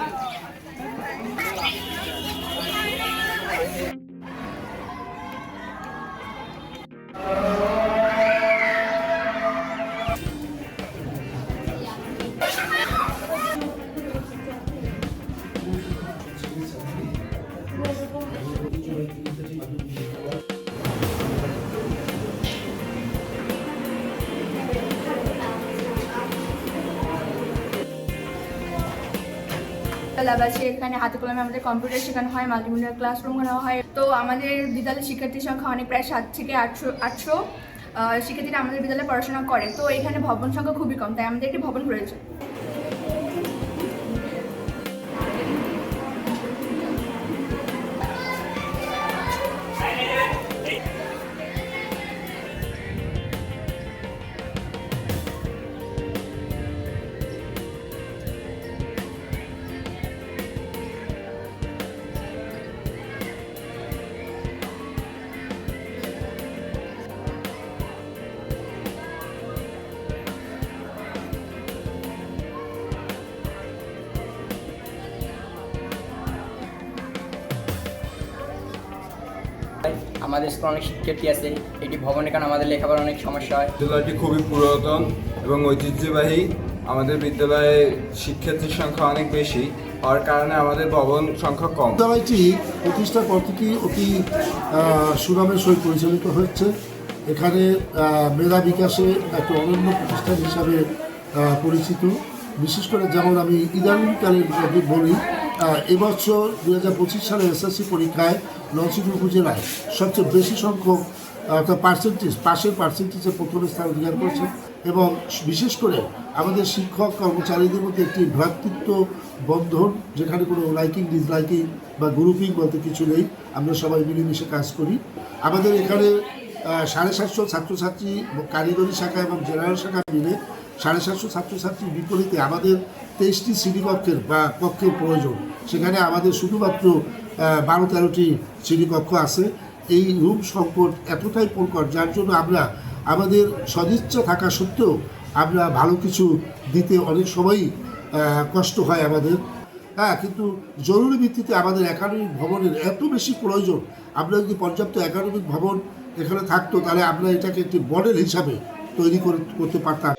아, lab আছে, এখানে হাতে কলমে আমাদের কম্পিউটার শেখানো হয় মাল্টিমিডিয়া ক্লাসরুম নেওয়া হয়। তো আমাদের বিদ্যালয়ের শিক্ষার্থীর সংখ্যা অনেক, প্রায় সাত থেকে আটশো আটশো শিক্ষার্থীরা আমাদের বিদ্যালয়ে পড়াশোনা করে। তো এখানে ভবন সংখ্যা খুবই কম, তাই আমাদের একটি ভবন প্রয়োজন আমাদের স্কুলে অনেক শিক্ষার্থী আছে এটি ভবনের কারণে আমাদের লেখাপড়ার অনেক সমস্যা হয়। বিদ্যালয়টি খুবই পুরাতন এবং ঐতিহ্যবাহী। আমাদের বিদ্যালয়ে শিক্ষার্থীর সংখ্যা অনেক বেশি হওয়ার কারণে আমাদের ভবন সংখ্যা কম। বিদ্যালয়টি প্রতিষ্ঠার পর থেকেই অতি সুনামের সহিত পরিচালিত হচ্ছে এখানে মেধা বিকাশে একটা অনন্য প্রতিষ্ঠান হিসাবে পরিচিত। বিশেষ করে যেমন আমি ইদানিংকালে যদি বলি এবছর দু হাজার পঁচিশ সালে এসএসসি পরীক্ষায় নরসিংহ উপজেলায় সবচেয়ে বেশি সংখ্যক অর্থাৎ পার্সেন্টেজ পাশের পার্সেন্টেজে প্রথম স্থান অধিকার করেছে। এবং বিশেষ করে আমাদের শিক্ষক কর্মচারীদের মধ্যে একটি ভ্রাতৃত্ব বন্ধন, যেখানে কোনো লাইকিং ডিসলাইকিং বা গ্রুপিং বলতে কিছু নেই। আমরা সবাই মিলেমিশে কাজ করি। আমাদের এখানে সাড়ে সাতশো ছাত্রছাত্রী কারিগরি শাখা এবং জেনারেল শাখা মিলে সাড়ে সাতশো ছাত্রছাত্রীর বিপরীতে আমাদের তেইশটি শ্রেণীকক্ষের বা কক্ষের প্রয়োজন। সেখানে আমাদের শুধুমাত্র বারো তেরোটি শ্রেণীকক্ষ আছে। এই রুম সংকট এতটাই প্রকট, যার জন্য আমরা আমাদের সদিচ্ছা থাকা সত্ত্বেও আমরা ভালো কিছু দিতে অনেক সময়ই কষ্ট হয় আমাদের। হ্যাঁ কিন্তু জরুরি ভিত্তিতে আমাদের একাডেমিক ভবনের এত বেশি প্রয়োজন, আমরা যদি পর্যাপ্ত একাডেমিক ভবন এখানে থাকতো, তাহলে আমরা এটাকে একটি মডেল হিসাবে তৈরি করে, করতে পারতাম।